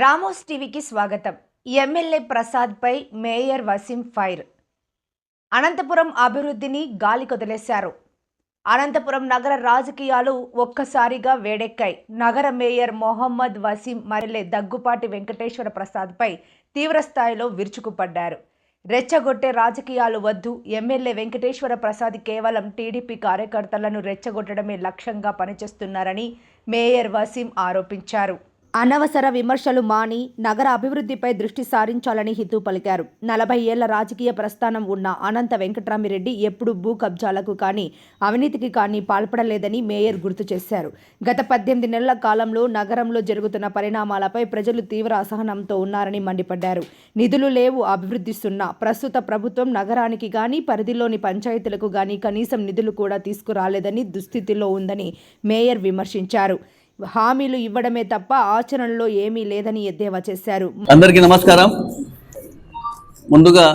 Ramos టీవీకి స్వాగతం. MLA ప్రసాద్పై మేయర్ వసీం ఫైర్. అనంతపురం అభివృద్ధిని గాలి కొదిలేశారు. అనంతపురం నగర రాజకీయాలు ఒక్కసారిగా వేడెక్కాయి. నగర మేయర్ మొహమ్మద్ వసీం మరిలే దగ్గుపాటి వెంకటేశ్వర ప్రసాద్పై తీవ్రస్థాయిలో విరుచుకుపడ్డారు. రెచ్చగొట్టే రాజకీయాలు వద్దు. ఎమ్మెల్యే వెంకటేశ్వర ప్రసాద్ కేవలం టీడీపీ కార్యకర్తలను రెచ్చగొట్టడమే లక్ష్యంగా పనిచేస్తున్నారని మేయర్ వసీం ఆరోపించారు. అనవసర విమర్శలు మాని నగర అభివృద్ధిపై దృష్టి సారించాలని హితూ పలికారు. నలభై ఏళ్ళ రాజకీయ ప్రస్థానం ఉన్న అనంత వెంకటరామిరెడ్డి ఎప్పుడు భూ కబ్జాలకు కానీ అవినీతికి కానీ పాల్పడలేదని మేయర్ గుర్తు చేశారు. గత పద్దెనిమిది నెలల కాలంలో నగరంలో జరుగుతున్న పరిణామాలపై ప్రజలు తీవ్ర అసహనంతో ఉన్నారని మండిపడ్డారు. నిధులు లేవు అభివృద్ధి సున్నా ప్రస్తుత ప్రభుత్వం నగరానికి కానీ పరిధిలోని పంచాయతీలకు కానీ కనీసం నిధులు కూడా తీసుకురాలేదని దుస్థితిలో ఉందని మేయర్ విమర్శించారు. హామీలు ఇవ్వడమే తప్ప ఆచరణలో ఏమీ లేదని ఎద్దేవా చేశారు. అందరికీ నమస్కారం. ముందుగా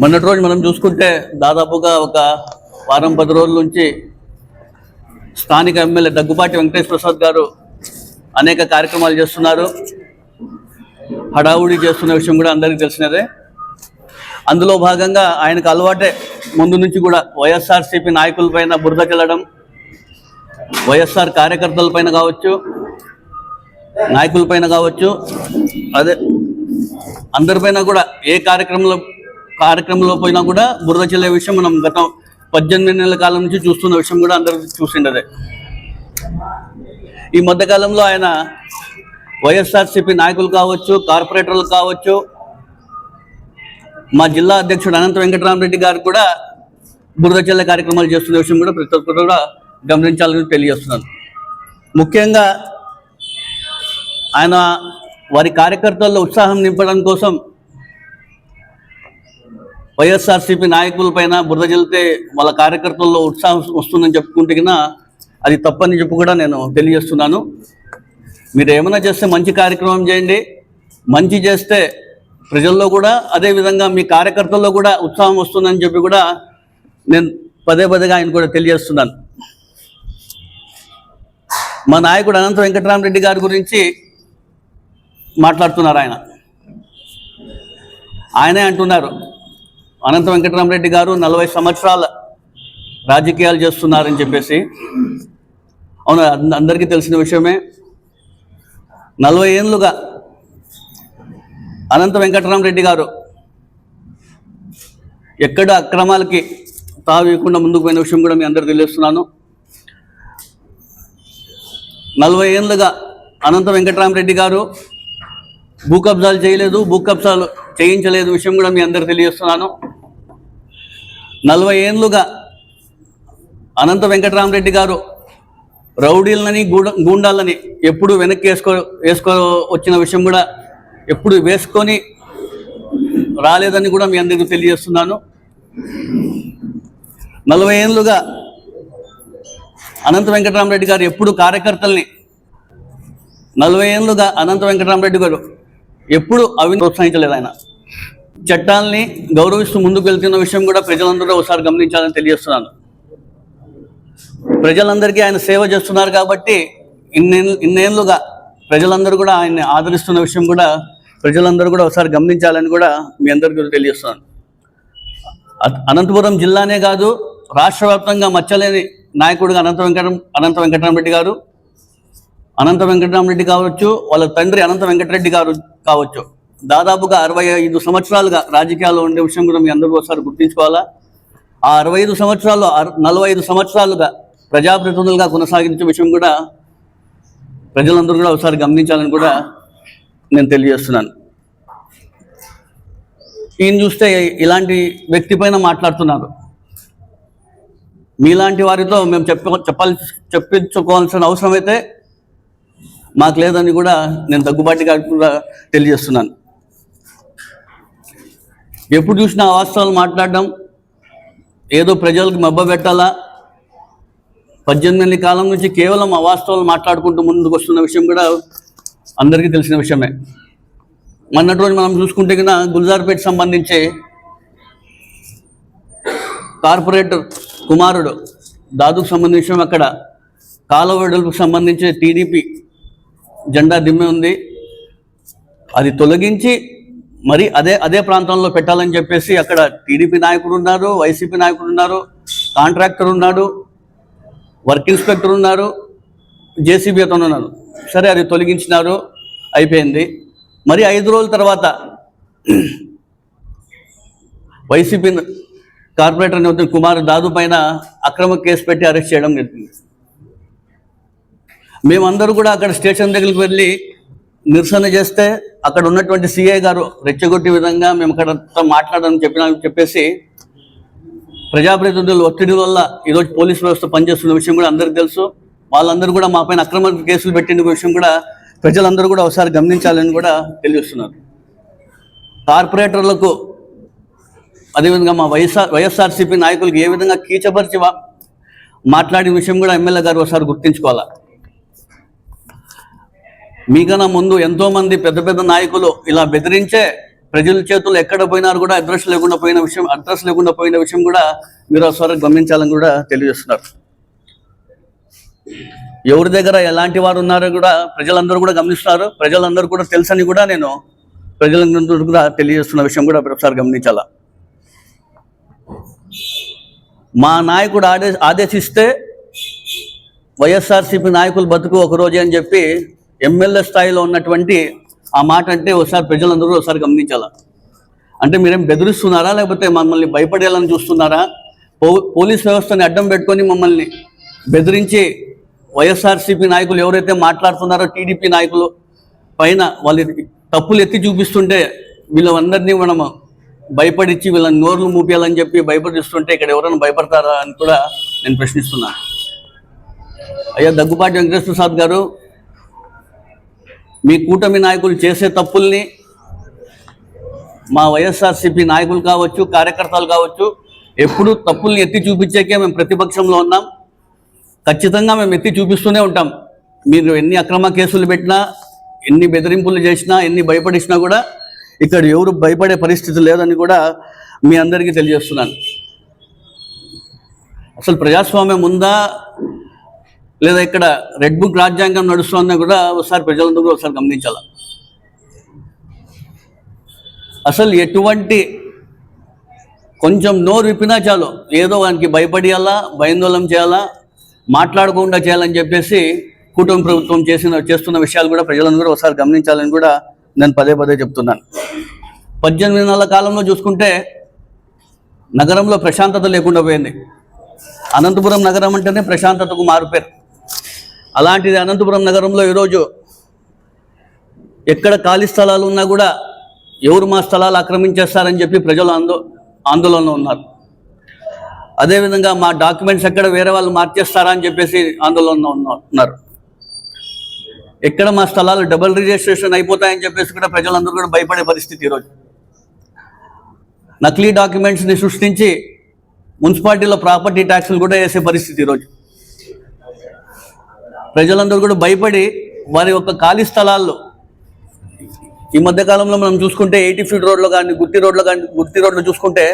మొన్నటి రోజు మనం చూసుకుంటే దాదాపుగా ఒక వారం పది రోజుల నుంచి స్థానిక ఎమ్మెల్యే దగ్గుపాటి వెంకటేష్ ప్రసాద్ గారు అనేక కార్యక్రమాలు చేస్తున్నారు. హడావుడి చేస్తున్న విషయం కూడా అందరికీ తెలిసినదే. అందులో భాగంగా ఆయనకు అలవాటే ముందు నుంచి కూడా వైఎస్ఆర్సీపీ నాయకులపైన బురదకెళ్ళడం వైఎస్ఆర్ కార్యకర్తలపైన కావచ్చు నాయకులపైన కావచ్చు అదే అందరిపైన కూడా ఏ కార్యక్రమంలో కార్యక్రమంలో పోయినా కూడా బురద చెల్లే విషయం మనం గత పద్దెనిమిది నెలల కాలం నుంచి చూస్తున్న విషయం కూడా అందరూ చూసిండదే. ఈ మధ్యకాలంలో ఆయన వైఎస్ఆర్సీపీ నాయకులు కావచ్చు కార్పొరేటర్లు కావచ్చు మా జిల్లా అధ్యక్షుడు అనంత వెంకటరామరెడ్డి గారు కూడా బురద చెల్లె కార్యక్రమాలు చేస్తున్న విషయం కూడా ప్రతి ఒక్కరు కూడా గమనించాలని తెలియజేస్తున్నాను. ముఖ్యంగా ఆయన వారి కార్యకర్తల్లో ఉత్సాహం నింపడం కోసం వైఎస్ఆర్సీపీ నాయకులపైన బురద చెల్లితే వాళ్ళ కార్యకర్తల్లో ఉత్సాహం వస్తుందని చెప్పుకుంటే అది తప్పని చెప్పు కూడా నేను తెలియజేస్తున్నాను. మీరు ఏమైనా చేస్తే మంచి కార్యక్రమం చేయండి. మంచి చేస్తే ప్రజల్లో కూడా అదే విధంగా మీ కార్యకర్తల్లో కూడా ఉత్సాహం వస్తుందని చెప్పి కూడా నేను పదే పదేగా ఆయన కూడా తెలియజేస్తున్నాను. మా నాయకుడు అనంత వెంకటరామరెడ్డి గారి గురించి మాట్లాడుతున్నారు ఆయన. ఆయనే అంటున్నారు అనంత వెంకటరామరెడ్డి గారు నలభై సంవత్సరాల రాజకీయాలు చేస్తున్నారని చెప్పేసి. అవును అంద- అందరికీ తెలిసిన విషయమే. నలభై ఏళ్ళుగా అనంత వెంకటరామరెడ్డి గారు ఎక్కడ అక్రమాలకి తావీయకుండా ముందుకు పోయిన విషయం కూడా మీ అందరు తెలియజేస్తున్నాను నలభై ఏళ్ళుగా అనంత వెంకటరామరెడ్డి గారు భూ కబ్జాలు చేయలేదు భూ కబ్జాలు చేయించలేదు విషయం కూడా మీ అందరు తెలియజేస్తున్నాను. నలభై ఏళ్ళుగా అనంత వెంకటరామరెడ్డి గారు రౌడీలని గూడ గూండాలని ఎప్పుడు వెనక్కి వేసుకో వేసుకో వచ్చిన విషయం కూడా ఎప్పుడు వేసుకొని రాలేదని కూడా మీ అందరికీ తెలియజేస్తున్నాను. నలభై ఏళ్ళుగా అనంత వెంకటరామరెడ్డి గారు ఎప్పుడు కార్యకర్తల్ని నలభై ఏళ్ళుగా అనంత వెంకటరామరెడ్డి గారు ఎప్పుడు అవిని ప్రోత్సహించలేదు ఆయన. చట్టాలని గౌరవిస్తూ ముందుకు వెళ్తున్న విషయం కూడా ప్రజలందరూ ఒకసారి గమనించాలని తెలియజేస్తున్నాను. ప్రజలందరికీ ఆయన సేవ చేస్తున్నారు కాబట్టి ఇన్నే ఇన్నేళ్ళుగా ప్రజలందరూ కూడా ఆయన్ని ఆదరిస్తున్న విషయం కూడా ప్రజలందరూ కూడా ఒకసారి గమనించాలని కూడా మీ అందరికీ తెలియజేస్తున్నాను. అనంతపురం జిల్లానే కాదు రాష్ట్ర వ్యాప్తంగా మచ్చలేని నాయకుడుగా అనంత వెంకట అనంత వెంకటరామరెడ్డి గారు. అనంత వెంకటరామరెడ్డి కావచ్చు వాళ్ళ తండ్రి అనంత వెంకటరెడ్డి గారు కావచ్చు. దాదాపుగా అరవై ఐదు సంవత్సరాలుగా రాజకీయాల్లో ఉండే విషయం కూడా మీ అందరూ ఒకసారి గుర్తించుకోవాలా? ఆ అరవై ఐదు సంవత్సరాలు నలభై ఐదు సంవత్సరాలుగా ప్రజాప్రతినిధులుగా కొనసాగించే విషయం కూడా ప్రజలందరూ కూడా ఒకసారి గమనించాలని కూడా నేను తెలియజేస్తున్నాను. ఈయన చూస్తే ఇలాంటి వ్యక్తి పైన మాట్లాడుతున్నారు. మీలాంటి వారితో మేము చెప్ప చెప్పాలి చెప్పించుకోవాల్సిన అవసరం అయితే మాకు లేదని కూడా నేను దగ్గుబాటి కూడా తెలియజేస్తున్నాను. ఎప్పుడు చూసినా వాస్తవాలు మాట్లాడడం ఏదో ప్రజలకు మబ్బ పెట్టాలా? పద్దెనిమిది కాలం నుంచి కేవలం అవాస్తవాలు మాట్లాడుకుంటూ ముందుకు వస్తున్న విషయం కూడా అందరికీ తెలిసిన విషయమే. మొన్నటి రోజు మనం చూసుకుంటే కన్నా గుల్జార్పేట్ సంబంధించి కార్పొరేటర్ కుమారుడు. దాదుకు సంబంధించిన అక్కడ. కాల వెడల్పుకు సంబంధించి టీడీపీ జెండా దిమ్మె ఉంది. అది తొలగించి మరి అదే అదే ప్రాంతంలో పెట్టాలని చెప్పేసి అక్కడ టీడీపీ నాయకుడు ఉన్నారు వైసీపీ నాయకుడు ఉన్నారు కాంట్రాక్టర్ ఉన్నాడు వర్క్ ఇన్స్పెక్టర్ ఉన్నారు జేసీబీ అతను ఉన్నారు. సరే అది తొలగించినారు అయిపోయింది. మరి ఐదు రోజుల తర్వాత వైసీపీ కార్పొరేటర్ నిమిత్తం కుమార్ దాదు పైన అక్రమ కేసు పెట్టి అరెస్ట్ చేయడం జరిగింది. మేమందరూ కూడా అక్కడ స్టేషన్ దగ్గరికి వెళ్ళి నిరసన చేస్తే అక్కడ ఉన్నటువంటి సిఐ గారు రెచ్చగొట్టే విధంగా మేము అక్కడ మాట్లాడని చెప్పిన చెప్పేసి ప్రజాప్రతినిధుల ఒత్తిడి వల్ల ఈరోజు పోలీస్ వ్యవస్థ పనిచేస్తున్న విషయం కూడా అందరికీ తెలుసు. వాళ్ళందరూ కూడా మా పైన అక్రమ కేసులు పెట్టిన విషయం కూడా ప్రజలందరూ కూడా ఒకసారి గమనించాలని కూడా తెలియజేస్తున్నారు. కార్పొరేటర్లకు అదేవిధంగా మా వైఎస్ఆర్ వైఎస్ఆర్సీపీ నాయకులకు ఏ విధంగా కీచపరిచి మాట్లాడిన విషయం కూడా ఎమ్మెల్యే గారు ఒకసారి గుర్తించుకోవాలా? మీకన్నా ముందు ఎంతో మంది పెద్ద పెద్ద నాయకులు ఇలా బెదిరించే ప్రజల చేతులు ఎక్కడ పోయినారు కూడా అడ్రస్ లేకుండా పోయిన విషయం అడ్రస్ లేకుండా పోయిన విషయం కూడా మీరు ఒకసారి గమనించాలని కూడా తెలియజేస్తున్నారు. ఎవరి దగ్గర ఎలాంటి వారు ఉన్నారో కూడా ప్రజలందరూ కూడా గమనిస్తున్నారు. ప్రజలందరూ కూడా తెలుసని కూడా నేను ప్రజలందరూ కూడా తెలియజేస్తున్న విషయం కూడా ఒకసారి గమనించాలా? మా నాయకుడు ఆదే ఆదేశిస్తే వైఎస్ఆర్సీపీ నాయకులు బతుకు ఒక రోజే అని చెప్పి ఎమ్మెల్యే స్థాయిలో ఉన్నటువంటి ఆ మాట అంటే ఒకసారి ప్రజలందరూ ఒకసారి గమనించాలా? అంటే మీరేం బెదిరిస్తున్నారా? లేకపోతే మమ్మల్ని భయపడేయాలని చూస్తున్నారా? పో పోలీస్ వ్యవస్థని అడ్డం పెట్టుకొని మమ్మల్ని బెదిరించి వైఎస్ఆర్సీపీ నాయకులు ఎవరైతే మాట్లాడుతున్నారో టీడీపీ నాయకులు పైన వాళ్ళు తప్పులు ఎత్తి చూపిస్తుంటే వీళ్ళందరినీ మనము భయపడిచ్చి వీళ్ళని నోర్లు మూపేయాలని చెప్పి భయపడిస్తుంటే ఇక్కడ ఎవరైనా భయపడతారా అని కూడా నేను ప్రశ్నిస్తున్నాను అయ్యా దగ్గుపాటి వెంకటేశ్వర ప్రసాద్ గారు మీ కూటమి నాయకులు చేసే తప్పుల్ని మా వైఎస్ఆర్సీపీ నాయకులు కావచ్చు కార్యకర్తలు కావచ్చు ఎప్పుడు తప్పుల్ని ఎత్తి చూపించాకే మేము ప్రతిపక్షంలో ఉన్నాం. ఖచ్చితంగా మేము ఎత్తి చూపిస్తూనే ఉంటాం. మీరు ఎన్ని అక్రమ కేసులు పెట్టినా ఎన్ని బెదిరింపులు చేసినా ఎన్ని భయపడిసినా కూడా ఇక్కడ ఎవరు భయపడే పరిస్థితి లేదని కూడా మీ అందరికీ తెలియజేస్తున్నాను. అసలు ప్రజాస్వామ్యం ఉందా? లేదా ఇక్కడ రెడ్ బుక్ రాజ్యాంగం నడుస్తుందా కూడా ఒకసారి ప్రజలందరూ కూడా ఒకసారి గమనించాల? అసలు ఎటువంటి కొంచెం నోరు విప్పినా చాలు. ఏదో వానికి భయపడియాలా భయాందోళన చేయాలా మాట్లాడకుండా చేయాలని చెప్పేసి కూటమి ప్రభుత్వం చేసిన చేస్తున్న విషయాలు కూడా ప్రజలందరూ ఒకసారి గమనించాలని కూడా నేను పదే పదే చెప్తున్నాను. పద్దెనిమిది నెలల కాలంలో చూసుకుంటే నగరంలో ప్రశాంతత లేకుండా పోయింది. అనంతపురం నగరం అంటేనే ప్రశాంతతకు మారుపేరు. అలాంటిది అనంతపురం నగరంలో ఈరోజు ఎక్కడ ఖాళీ స్థలాలు ఉన్నా కూడా ఎవరు మా స్థలాలు ఆక్రమించేస్తారని చెప్పి ప్రజలు ఆందో ఆందోళనలో ఉన్నారు. అదేవిధంగా మా డాక్యుమెంట్స్ ఎక్కడ వేరే వాళ్ళు మార్చేస్తారా అని చెప్పేసి ఆందోళనలో ఉన్నారు. ఎక్కడ మా స్థలాలు డబుల్ రిజిస్ట్రేషన్ అయిపోతాయని చెప్పేసి కూడా ప్రజలందరూ కూడా భయపడే పరిస్థితి ఈరోజు. నకిలీ డాక్యుమెంట్స్ని సృష్టించి మున్సిపాలిటీలో ప్రాపర్టీ ట్యాక్సులు కూడా వేసే పరిస్థితి ఈరోజు. ప్రజలందరూ కూడా భయపడి వారి యొక్క ఖాళీ స్థలాల్లో ఈ మధ్యకాలంలో మనం చూసుకుంటే ఎయిటీ ఫీట్ రోడ్లో కానీ గుట్టి రోడ్లో కానీ గుట్టి రోడ్లో చూసుకుంటే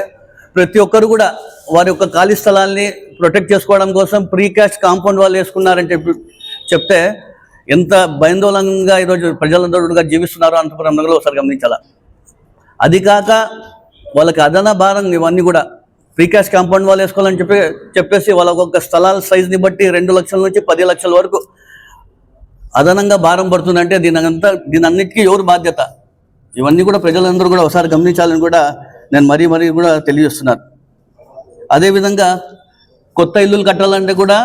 ప్రతి ఒక్కరు కూడా వారి యొక్క ఖాళీ స్థలాల్ని ప్రొటెక్ట్ చేసుకోవడం కోసం ప్రీ క్యాష్ కాంపౌండ్ వాళ్ళు వేసుకున్నారని చెప్పి చెప్తే ఎంత భయాందోళనంగా ఈరోజు ప్రజలందరూ కూడా జీవిస్తున్నారో అనంతపురం నగరంలో ఒకసారి గమనించాలా? అది కాక వాళ్ళకి అదన భారం ఇవన్నీ కూడా. ప్రీ క్యాష్ కాంపౌండ్ వాళ్ళు వేసుకోవాలని చెప్పి చెప్పేసి వాళ్ళ ఒక్కొక్క స్థలాల సైజుని బట్టి రెండు లక్షల నుంచి పది లక్షల వరకు అదనంగా భారం పడుతుందంటే దీని అంతా దీని అన్నిటికీ ఎవరు బాధ్యత? ఇవన్నీ కూడా ప్రజలందరూ కూడా ఒకసారి గమనించాలని కూడా నేను మరీ మరీ కూడా తెలియజేస్తున్నాను. అదేవిధంగా కొత్త ఇల్లులు కట్టాలంటే కూడా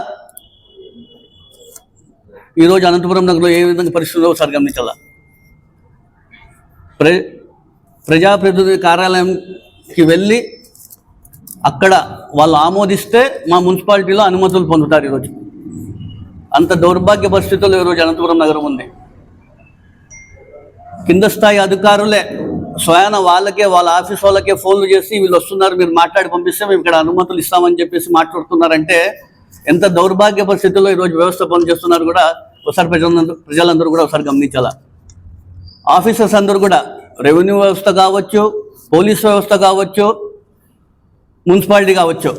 ఈరోజు అనంతపురం నగరంలో ఏ విధంగా పరిస్థితుల్లో ఒకసారి గమనించాలా? ప్ర ప్రజాప్రతినిధి కార్యాలయంకి వెళ్ళి అక్కడ వాళ్ళు ఆమోదిస్తే మా మున్సిపాలిటీలో అనుమతులు పొందుతారు ఈరోజు. అంత దౌర్భాగ్య పరిస్థితుల్లో ఈరోజు అనంతపురం నగరం ఉంది. కింద స్థాయి అధికారులే స్వయాన వాళ్ళకే వాళ్ళ ఆఫీస్ వాళ్ళకే ఫోన్లు చేసి వీళ్ళు వస్తున్నారు మీరు మాట్లాడి పంపిస్తే మేము ఇక్కడ అనుమతులు ఇస్తామని చెప్పేసి మాట్లాడుతున్నారంటే ఎంత దౌర్భాగ్య పరిస్థితుల్లో ఈరోజు వ్యవస్థ పనిచేస్తున్నారు కూడా ఒకసారి ప్రజలందరూ ప్రజలందరూ కూడా ఒకసారి గమనించాలా? ఆఫీసర్స్ అందరూ కూడా రెవెన్యూ వ్యవస్థ కావచ్చు పోలీస్ వ్యవస్థ కావచ్చు మున్సిపాలిటీ కావచ్చు.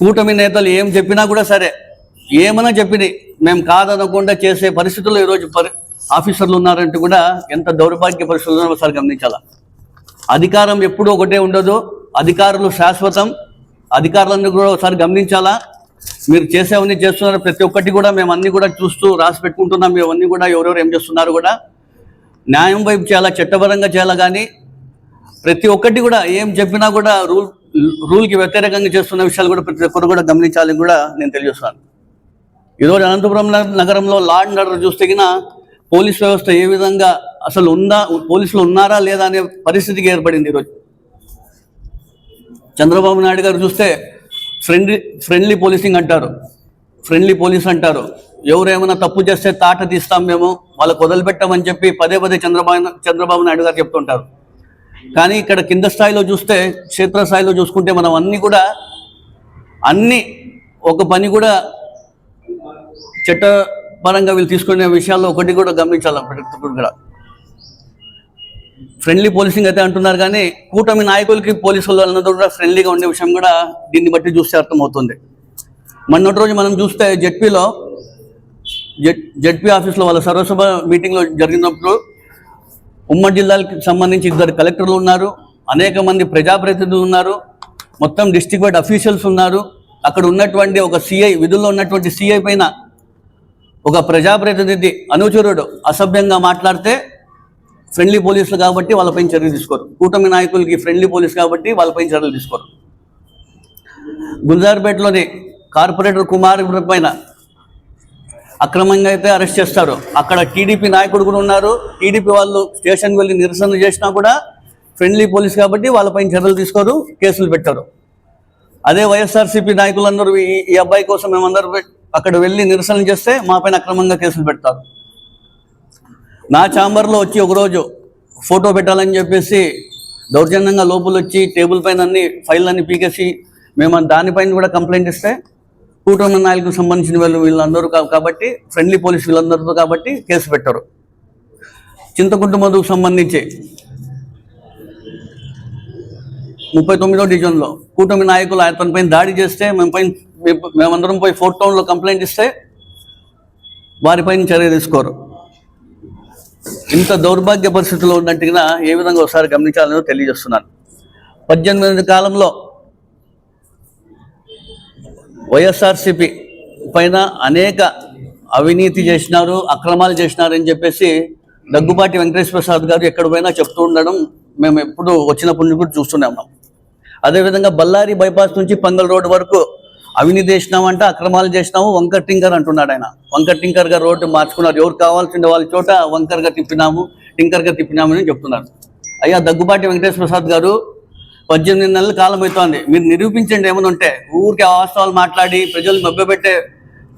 కూటమి నేతలు ఏం చెప్పినా కూడా సరే ఏమైనా చెప్పింది మేము కాదనకుండా చేసే పరిస్థితుల్లో ఈరోజు పరి ఆఫీసర్లు ఉన్నారంటే కూడా ఎంత దౌర్భాగ్య పరిస్థితుల్లో ఒకసారి గమనించాలా? అధికారం ఎప్పుడూ ఒకటే ఉండదు. అధికారులు శాశ్వతం. అధికారులందరూ కూడా ఒకసారి గమనించాలా? మీరు చేసేవన్నీ చేస్తున్నారు. ప్రతి ఒక్కటి కూడా మేము అన్నీ కూడా చూస్తూ రాసి పెట్టుకుంటున్నాం. మేము కూడా ఎవరెవరు ఏం చేస్తున్నారు కూడా. న్యాయం వైపు చేయాలా చట్టపరంగా చేయాలా కానీ ప్రతి ఒక్కటి కూడా ఏం చెప్పినా కూడా రూల్ రూల్కి వ్యతిరేకంగా చేస్తున్న విషయాలు కూడా ప్రతి ఒక్కరు కూడా గమనించాలని కూడా నేను తెలియజేస్తాను ఈరోజు అనంతపురం నగరంలో లా అండ్ ఆర్డర్ చూస్తే పోలీస్ వ్యవస్థ ఏ విధంగా అసలు ఉందా పోలీసులు ఉన్నారా లేదా అనే పరిస్థితికి ఏర్పడింది ఈరోజు. చంద్రబాబు నాయుడు గారు చూస్తే ఫ్రెండ్లీ ఫ్రెండ్లీ పోలీసింగ్ అంటారు. ఫ్రెండ్లీ పోలీస్ అంటారు. ఎవరేమైనా తప్పు చేస్తే తాట తీస్తాం మేము వాళ్ళకు వదిలిపెట్టామని చెప్పి పదే పదే చంద్రబాబు చంద్రబాబు నాయుడు గారు చెప్తుంటారు. కానీ ఇక్కడ కింద స్థాయిలో చూస్తే క్షేత్ర స్థాయిలో చూసుకుంటే మనం అన్నీ కూడా అన్ని ఒక పని కూడా చట్టపరంగా వీళ్ళు తీసుకునే విషయాల్లో ఒకటి కూడా గమనించాలి ప్రతి కూడా. ఫ్రెండ్లీ పోలీసింగ్ అయితే అంటున్నారు కానీ కూటమి నాయకులకి పోలీసులు అన్నది కూడా ఫ్రెండ్లీగా ఉండే విషయం కూడా దీన్ని బట్టి చూస్తే అర్థమవుతుంది. మొన్నటి రోజు మనం చూస్తే జెడ్పీలో జెడ్ జెడ్పీ ఆఫీస్లో వాళ్ళ సర్వసభ మీటింగ్లో జరిగినప్పుడు ఉమ్మడి జిల్లాలకు సంబంధించి ఇద్దరు కలెక్టర్లు ఉన్నారు అనేక మంది ప్రజాప్రతినిధులు ఉన్నారు మొత్తం డిస్ట్రిక్ట్ వైడ్ అఫీషియల్స్ ఉన్నారు. అక్కడ ఉన్నటువంటి ఒక సిఐ విధుల్లో ఉన్నటువంటి సిఐ పైన ఒక ప్రజాప్రతినిధి అనుచరుడు అసభ్యంగా మాట్లాడితే ఫ్రెండ్లీ పోలీసులు కాబట్టి వాళ్ళపైన చర్యలు తీసుకోరు. కూటమి నాయకులకి ఫ్రెండ్లీ పోలీస్ కాబట్టి వాళ్ళపైన చర్యలు తీసుకోరు. గుంజార్పేటలోని కార్పొరేటర్ కుమార్ పైన అక్రమంగా అయితే అరెస్ట్ చేస్తారు. అక్కడ టీడీపీ నాయకుడు కూడా ఉన్నారు. టీడీపీ వాళ్ళు స్టేషన్కి వెళ్ళి నిరసన చేసినా కూడా ఫ్రెండ్లీ పోలీస్ కాబట్టి వాళ్ళపైన చర్యలు తీసుకోరు కేసులు పెట్టారు. అదే వైఎస్ఆర్సీపీ నాయకులందరూ ఈ ఈ అబ్బాయి కోసం మేమందరూ అక్కడ వెళ్ళి నిరసన చేస్తే మా పైన అక్రమంగా కేసులు పెడతారు. నా ఛాంబర్లో వచ్చి ఒకరోజు ఫోటో పెట్టాలని చెప్పేసి దౌర్జన్యంగా లోపల వచ్చి టేబుల్ పైన అన్ని ఫైల్ అన్ని పీకేసి మేము దానిపైన కూడా కంప్లైంట్ ఇస్తే కూటమి నాయకులకు సంబంధించిన వాళ్ళు వీళ్ళందరూ కాబట్టి ఫ్రెండ్లీ పోలీస్ వీళ్ళందరితో కాబట్టి కేసు పెట్టారు. చింతకుంట మధుకు సంబంధించి ముప్పై తొమ్మిదో డివిజన్లో కూటమి నాయకులు అతని పైన దాడి చేస్తే మేము పైన మేము- మేమందరం పోయి ఫోర్త్ టౌన్లో కంప్లైంట్ ఇస్తే వారిపైన చర్య తీసుకోరు. ఇంత దౌర్భాగ్య పరిస్థితిలో ఉన్నట్టుగా ఏ విధంగా ఒకసారి గమనించాలని తెలియజేస్తున్నాను. పద్దెనిమిది కాలంలో వైఎస్ఆర్సిపి పైన అనేక అవినీతి చేసినారు అక్రమాలు చేసినారు అని చెప్పేసి దగ్గుబాటి వెంకటేశ్వర ప్రసాద్ గారు ఎక్కడ పోయినా చెప్తూ ఉండడం మేము ఎప్పుడు వచ్చినప్పటి నుంచి కూడా చూస్తూనే ఉన్నాం. అదేవిధంగా బళ్ళారి బైపాస్ నుంచి పంగల్ రోడ్ వరకు అవినీతి చేసినామంటే అక్రమాలు చేసినాము వంకర్ టింకర్ అంటున్నాడు ఆయన. వంకర్ టింకర్గా రోడ్డు మార్చుకున్నారు. ఎవరు కావాల్సిన వాళ్ళ చోట వంకర్గా తిప్పినాము టింకర్గా తిప్పినాము అని చెప్తున్నారు. అయ్యా దగ్గుబాటి వెంకటేశ్వర ప్రసాద్ గారు పద్దెనిమిది నెలల కాలం అవుతోంది. మీరు నిరూపించండి ఏమైనా ఉంటే. ఊరికే వాస్తవాలు మాట్లాడి ప్రజలు మభ్యపెట్టే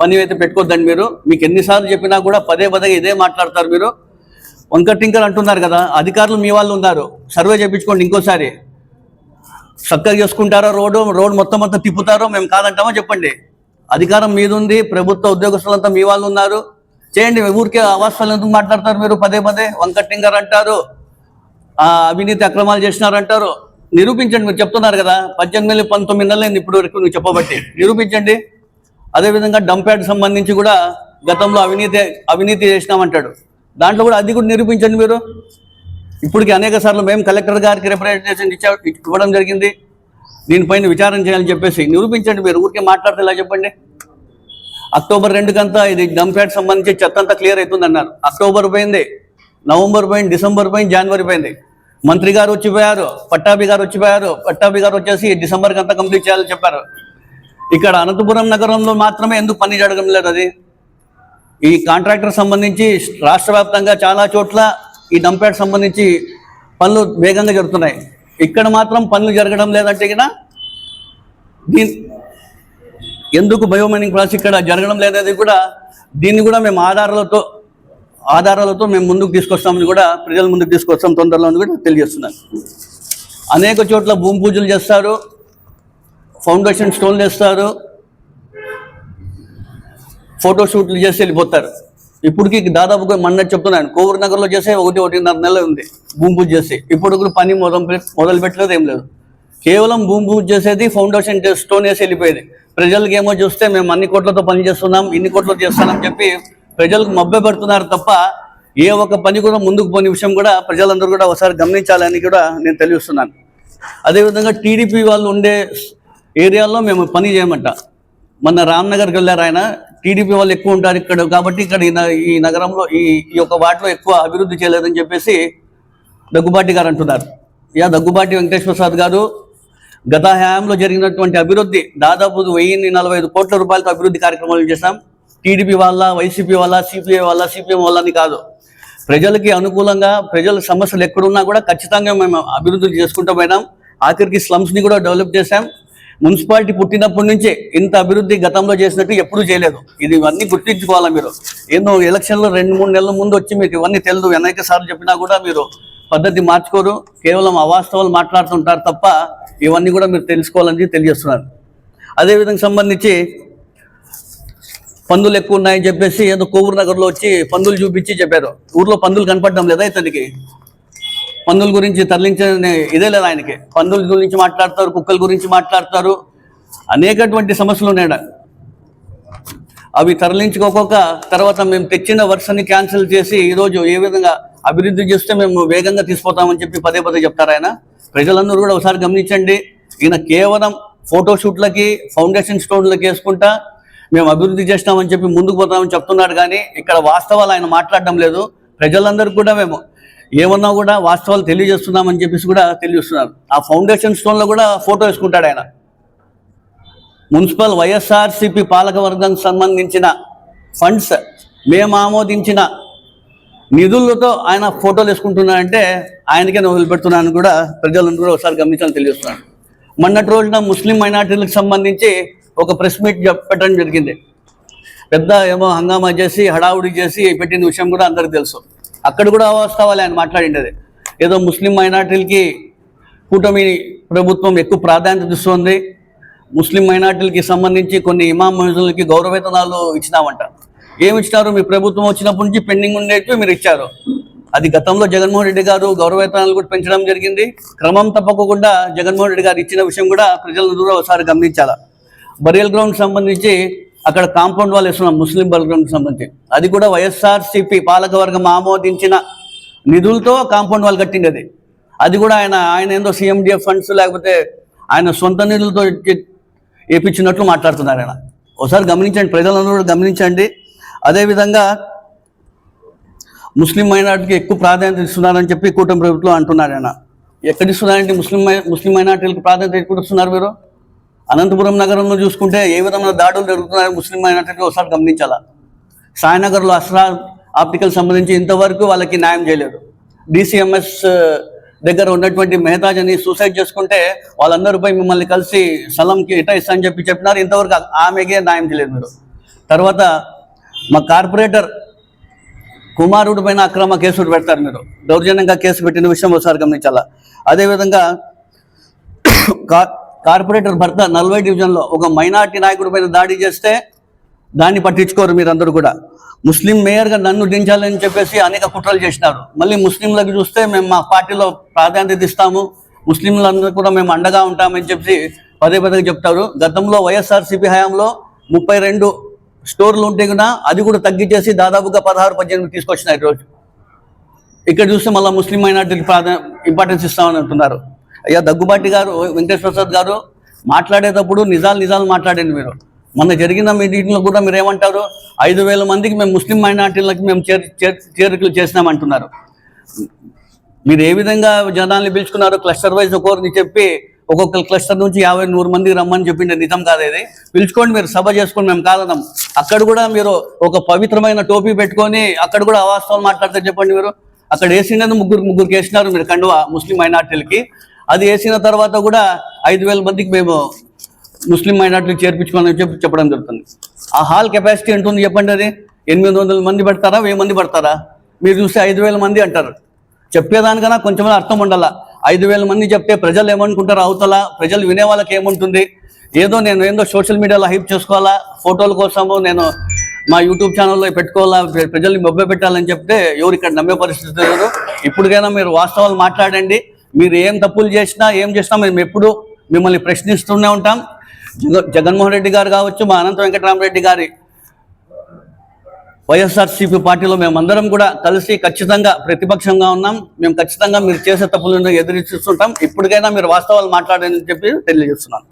పని అయితే పెట్టుకోద్దండి మీరు. మీకు ఎన్నిసార్లు చెప్పినా కూడా పదే పదే ఇదే మాట్లాడతారు మీరు. వంకర్ టింకర్ అంటున్నారు కదా అధికారులు మీ వాళ్ళు ఉన్నారు. సర్వే చేయించుకోండి ఇంకోసారి. చక్కగా చేసుకుంటారో రోడ్డు రోడ్ మొత్తం మొత్తం తిప్పుతారో మేము కాదంటామో చెప్పండి. అధికారం మీదుంది ప్రభుత్వ ఉద్యోగస్తులంతా మీ వాళ్ళు ఉన్నారు. చేయండి ఊరికే అవాస్తవాలు ఎందుకు మాట్లాడతారు మీరు? పదే పదే వంకట్టింగర్ అంటారు. ఆ, అవినీతి అక్రమాలు చేసినారంటారు. నిరూపించండి మీరు చెప్తున్నారు కదా. పద్దెనిమిది నెలలు పంతొమ్మిది నెలలు ఇప్పుడు వరకు నువ్వు చెప్పబట్టి. నిరూపించండి. అదేవిధంగా డంప్యాడ్ సంబంధించి కూడా గతంలో అవినీతి అవినీతి చేసినామంటాడు. దాంట్లో కూడా అది కూడా నిరూపించండి మీరు. ఇప్పటికి అనేక సార్లు మేము కలెక్టర్ గారికి రిప్రజెంటేషన్ ఇచ్చా ఇవ్వడం జరిగింది. దీనిపైన విచారణ చేయాలని చెప్పేసి నిరూపించండి మీరు. ఊరికే మాట్లాడితే ఇలా చెప్పండి? అక్టోబర్ రెండుకంతా ఇది డంప్యాడ్ సంబంధించి చెత్త అంతా క్లియర్ అవుతుంది అన్నారు. అక్టోబర్ పోయింది. నవంబర్ పోయింది. డిసెంబర్ పోయింది. జనవరి పోయింది. మంత్రి గారు వచ్చిపోయారు పట్టాభి గారు వచ్చిపోయారు పట్టాభి గారు వచ్చేసి డిసెంబర్కి అంతా కంప్లీట్ చేయాలని చెప్పారు. ఇక్కడ అనంతపురం నగరంలో మాత్రమే ఎందుకు పని జరగడం లేదు అది? ఈ కాంట్రాక్టర్ సంబంధించి రాష్ట్ర వ్యాప్తంగా చాలా చోట్ల ఈ డంప్యాడ్ సంబంధించి పనులు వేగంగా జరుగుతున్నాయి. ఇక్కడ మాత్రం పనులు జరగడం లేదంటే కదా దీని ఎందుకు బయోమైనింగ్ ప్రాసెస్ ఇక్కడ జరగడం లేదనేది కూడా దీన్ని కూడా మేము ఆధారాలతో ఆధారాలతో మేము ముందుకు తీసుకొస్తామని కూడా ప్రజల ముందుకు తీసుకొస్తాం తొందరలో అని కూడా తెలియజేస్తున్నాను అనేక చోట్ల భూమి పూజలు చేస్తారు ఫౌండేషన్ స్టోన్లు వేస్తారు ఫోటోషూట్లు చేసి వెళ్ళిపోతారు. ఇప్పటికి దాదాపుగా మొన్న చెప్తున్నాను కోవూరు నగర్లో చేసే ఒకటి ఒకటిన్నర నెల ఉంది భూమి పూజ చేసి. ఇప్పుడు కూడా పని మొదలు మొదలు పెట్టలేదు ఏం లేదు. కేవలం భూమి పూజ చేసేది ఫౌండేషన్ స్టోన్ వేసి వెళ్ళిపోయేది. ప్రజలకి ఏమో చూస్తే మేము అన్ని కోట్లతో పని చేస్తున్నాం ఇన్ని కోట్లతో చేస్తున్నాం చెప్పి ప్రజలకు మభ్య పెడుతున్నారు తప్ప ఏ ఒక్క పని కూడా ముందుకు పోని విషయం కూడా ప్రజలందరూ కూడా ఒకసారి గమనించాలని కూడా నేను తెలియస్తున్నాను అదేవిధంగా టీడీపీ వాళ్ళు ఉండే ఏరియాలో మేము పని చేయమంట. మొన్న రామ్నగర్కి వెళ్ళారు ఆయన టీడీపీ వాళ్ళు ఎక్కువ ఉంటారు ఇక్కడ. కాబట్టి ఇక్కడ ఈ నగరంలో ఈ ఈ యొక్క వాటిలో ఎక్కువ అభివృద్ధి చేయలేదని చెప్పేసి దగ్గుబాటి గారు అంటున్నారు. యా దగ్గుబాటి వెంకటేశ్వర ప్రసాద్ గారు గత హయాంలో జరిగినటువంటి అభివృద్ధి దాదాపు వెయ్యి నలభై ఐదు కోట్ల రూపాయలతో అభివృద్ధి కార్యక్రమాలు చేశాం. టీడీపీ వాళ్ళ వైసీపీ వాళ్ళ సిపిఐ వాళ్ళ సిపిఎం వాళ్ళని కాదు. ప్రజలకి అనుకూలంగా ప్రజల సమస్యలు ఎక్కడున్నా కూడా ఖచ్చితంగా మేము అభివృద్ధి చేసుకుంటూ పోయినాం. ఆఖరికి స్లమ్స్ని కూడా డెవలప్ చేశాం. మున్సిపాలిటీ పుట్టినప్పటి నుంచే ఇంత అభివృద్ధి గతంలో చేసినట్టు ఎప్పుడూ చేయలేదు. ఇది ఇవన్నీ గుర్తించుకోవాలా మీరు? ఎన్నో ఎలక్షన్లో రెండు మూడు నెలల ముందు వచ్చి మీకు ఇవన్నీ తెలియదు వెనక సార్లు చెప్పినా కూడా మీరు పద్ధతి మార్చుకోరు. కేవలం అవాస్తవాలు మాట్లాడుతుంటారు తప్ప ఇవన్నీ కూడా మీరు తెలుసుకోవాలని తెలియజేస్తున్నారు. అదేవిధంగా సంబంధించి పందులు ఎక్కువ ఉన్నాయని చెప్పేసి ఏదో కోవూరు నగర్లో వచ్చి పందులు చూపించి చెప్పారు. ఊర్లో పందులు కనపడడం లేదా ఇతనికి? పందుల గురించి తరలించిన ఇదే లేదు ఆయనకి. పందుల గురించి మాట్లాడతారు కుక్కల గురించి మాట్లాడతారు. అనేకటువంటి సమస్యలు ఉన్నాయి అవి తరలించుకోక తర్వాత మేము తెచ్చిన వర్షాన్ని క్యాన్సిల్ చేసి ఈరోజు ఏ విధంగా అభివృద్ధి చేస్తే మేము వేగంగా తీసుకుపోతామని చెప్పి పదే పదే చెప్తారు ఆయన. ప్రజలందరూ కూడా ఒకసారి గమనించండి. ఈయన కేవలం ఫోటోషూట్లకి ఫౌండేషన్ స్టోన్లకి వేసుకుంటా మేము అభివృద్ధి చేస్తామని చెప్పి ముందుకు పోతామని చెప్తున్నాడు కానీ ఇక్కడ వాస్తవాలు ఆయన మాట్లాడడం లేదు. ప్రజలందరూ కూడా మేము ఏమన్నా కూడా వాస్తవాలు తెలియజేస్తున్నామని చెప్పేసి కూడా తెలియజేస్తున్నారు. ఆ ఫౌండేషన్ స్టోన్లో కూడా ఫోటో వేసుకుంటాడు ఆయన. మున్సిపల్ వైఎస్ఆర్సిపి పాలకవర్గానికి సంబంధించిన ఫండ్స్ మేము ఆమోదించిన నిధులతో ఆయన ఫోటోలు వేసుకుంటున్నారంటే ఆయనకే నేను వదిలిపెడుతున్నాను కూడా ప్రజలందరూ కూడా ఒకసారి గమనించాలని తెలియజేస్తున్నాను మొన్నటి రోజున ముస్లిం మైనార్టీలకు సంబంధించి ఒక ప్రెస్ మీట్ పెట్టడం జరిగింది. పెద్ద ఏమో హంగామా చేసి హడావుడి చేసి పెట్టిన విషయం కూడా అందరికీ తెలుసు. అక్కడ కూడా వాస్తవాలు ఆయన మాట్లాడిండేది. ఏదో ముస్లిం మైనార్టీలకి కూటమి ప్రభుత్వం ఎక్కువ ప్రాధాన్యత ఇస్తుంది. ముస్లిం మైనార్టీలకి సంబంధించి కొన్ని ఇమాం మనుషులకి గౌరవేతనాలు ఇచ్చినామంట ఏమి ఇచ్చినారు? మీ ప్రభుత్వం వచ్చినప్పటి నుంచి పెండింగ్ ఉండేటివి మీరు ఇచ్చారు. అది గతంలో జగన్మోహన్ రెడ్డి గారు గౌరవేతనాలు కూడా పెంచడం జరిగింది. క్రమం తప్పకుండా జగన్మోహన్ రెడ్డి గారు ఇచ్చిన విషయం కూడా ప్రజలందరూ దూరం ఒకసారి గమనించాలా. బరియల్ గ్రౌండ్ సంబంధించి అక్కడ కాంపౌండ్ వాళ్ళు వేస్తున్నాం ముస్లిం బరియల్ సంబంధించి. అది కూడా వైఎస్ఆర్సీపీ పాలకవర్గం ఆమోదించిన నిధులతో కాంపౌండ్ వాళ్ళు కట్టింది అది. అది కూడా ఆయన ఆయన ఏందో సీఎండిఎఫ్ ఫండ్స్ లేకపోతే ఆయన సొంత నిధులతో వేపించినట్లు మాట్లాడుతున్నారు ఆయన. ఒకసారి గమనించండి ప్రజలందరూ కూడా గమనించండి. అదేవిధంగా ముస్లిం మైనార్టీకి ఎక్కువ ప్రాధాన్యత ఇస్తున్నారని చెప్పి కూటమి ప్రభుత్వం అంటున్నారు ఆయన. ఎక్కడ ఇస్తున్నారంటే ముస్లిం ముస్లిం మైనార్టీలకు ప్రాధాన్యత ఎక్కువ ఇస్తున్నారు మీరు? అనంతపురం నగరంలో చూసుకుంటే ఏ విధమైన దాడులు జరుగుతున్నాయో ముస్లిం అయినట్టు ఒకసారి గమనించాలా? సాయినగర్లో అస్రా ఆప్టికల్ సంబంధించి ఇంతవరకు వాళ్ళకి న్యాయం చేయలేదు. డిసిఎంఎస్ దగ్గర ఉన్నటువంటి మెహతాజ్ అని సూసైడ్ చేసుకుంటే వాళ్ళందరిపై మిమ్మల్ని కలిసి స్థలంకి ఇటా ఇస్తా అని చెప్పి చెప్పినారు. ఇంతవరకు ఆమెకే న్యాయం చేయలేదు మీరు. తర్వాత మా కార్పొరేటర్ కుమారుడి పైన అక్రమ కేసులు పెడతారు మీరు. దౌర్జన్యంగా కేసు పెట్టిన విషయం ఒకసారి గమనించాలా? అదేవిధంగా కా- కార్పొరేటర్ భర్త నల్వై డివిజన్లో ఒక మైనార్టీ నాయకుడి పైన దాడి చేస్తే దాన్ని పట్టించుకోరు మీరందరూ కూడా. ముస్లిం మేయర్గా నన్ను దించాలని చెప్పేసి అనేక కుట్రలు చేసినారు. మళ్ళీ ముస్లింలకు చూస్తే మేము మా పార్టీలో ప్రాధాన్యత ఇస్తాము. ముస్లింలందరూ కూడా మేము అండగా ఉంటామని చెప్పి పదే పదే చెప్తారు. గతంలో వైఎస్ఆర్సీపీ హయాంలో ముప్పై రెండు స్టోర్లు ఉంటే కూడా అది కూడా తగ్గించేసి దాదాపుగా పదహారు పద్దెనిమిది తీసుకొచ్చినాయి ఈరోజు. ఇక్కడ చూస్తే మళ్ళీ ముస్లిం మైనార్టీకి ప్రాధాన్య ఇంపార్టెన్స్ ఇస్తామని అంటున్నారు. అయ్యా దగ్గుబాటి గారు వెంకటేశ్వర ప్రసాద్ గారు మాట్లాడేటప్పుడు నిజాలు నిజాలు మాట్లాడండి మీరు. మొన్న జరిగిన మీటింగ్లో కూడా మీరు ఏమంటారు ఐదు వేల మందికి మేము ముస్లిం మైనార్టీలకు మేము చేరికలు చేసినామంటున్నారు. మీరు ఏ విధంగా జనాల్ని పిలుచుకున్నారు క్లస్టర్ వైజ్ ఒక్కొక్కరిని చెప్పి ఒక్కొక్క క్లస్టర్ నుంచి యాభై నూరు మందికి రమ్మని చెప్పిండే నిజం కాదు ఇది. పిలుచుకోండి మీరు సభ చేసుకోండి మేము కాదన్నాం అక్కడ కూడా మీరు ఒక పవిత్రమైన టోపీ పెట్టుకొని అక్కడ కూడా అవాస్తవాలు మాట్లాడితే చెప్పండి మీరు. అక్కడ వేసినది ముగ్గురు ముగ్గురికి వేసినారు మీరు కండువా ముస్లిం మైనార్టీలకి? అది వేసిన తర్వాత కూడా ఐదు వేల మందికి మేము ముస్లిం మైనార్టీలు చేర్పించుకోవాలని చెప్పి చెప్పడం జరుగుతుంది. ఆ హాల్ కెపాసిటీ ఎంత ఉంది చెప్పండి అది? ఎనిమిది వందల మంది పడతారా? వెయ్యి మంది పడతారా? మీరు చూస్తే ఐదు వేల మంది అంటారు. చెప్పేదానికన్నా కొంచెం అర్థం ఉండాలా. ఐదు వేల మంది చెప్తే ప్రజలు ఏమనుకుంటారు? అవుతలా ప్రజలు వినే వాళ్ళకి ఏముంటుంది? ఏదో నేను ఏందో సోషల్ మీడియాలో హైప్ చేసుకోవాలా? ఫోటోల కోసము నేను మా యూట్యూబ్ ఛానల్లో పెట్టుకోవాలా? ప్రజల్ని మొబ్బ పెట్టాలని చెప్తే ఎవరు ఇక్కడ నమ్మే పరిస్థితి లేదు. ఇప్పటికైనా మీరు వాస్తవాలు మాట్లాడండి. మీరు ఏం తప్పులు చేసినా ఏం చేసినా మేము ఎప్పుడు మిమ్మల్ని ప్రశ్నిస్తూనే ఉంటాం. జగ- జగన్మోహన్ రెడ్డి గారు కావచ్చు మా అనంత వెంకటరామరెడ్డి గారి వైఎస్ఆర్సీపీ పార్టీలో మేమందరం కూడా కలిసి ఖచ్చితంగా ప్రతిపక్షంగా ఉన్నాం. మేము ఖచ్చితంగా మీరు చేసే తప్పులను ఎదురు చూస్తుంటాం. ఇప్పటికైనా మీరు వాస్తవాలు మాట్లాడని చెప్పి తెలియజేస్తున్నాను.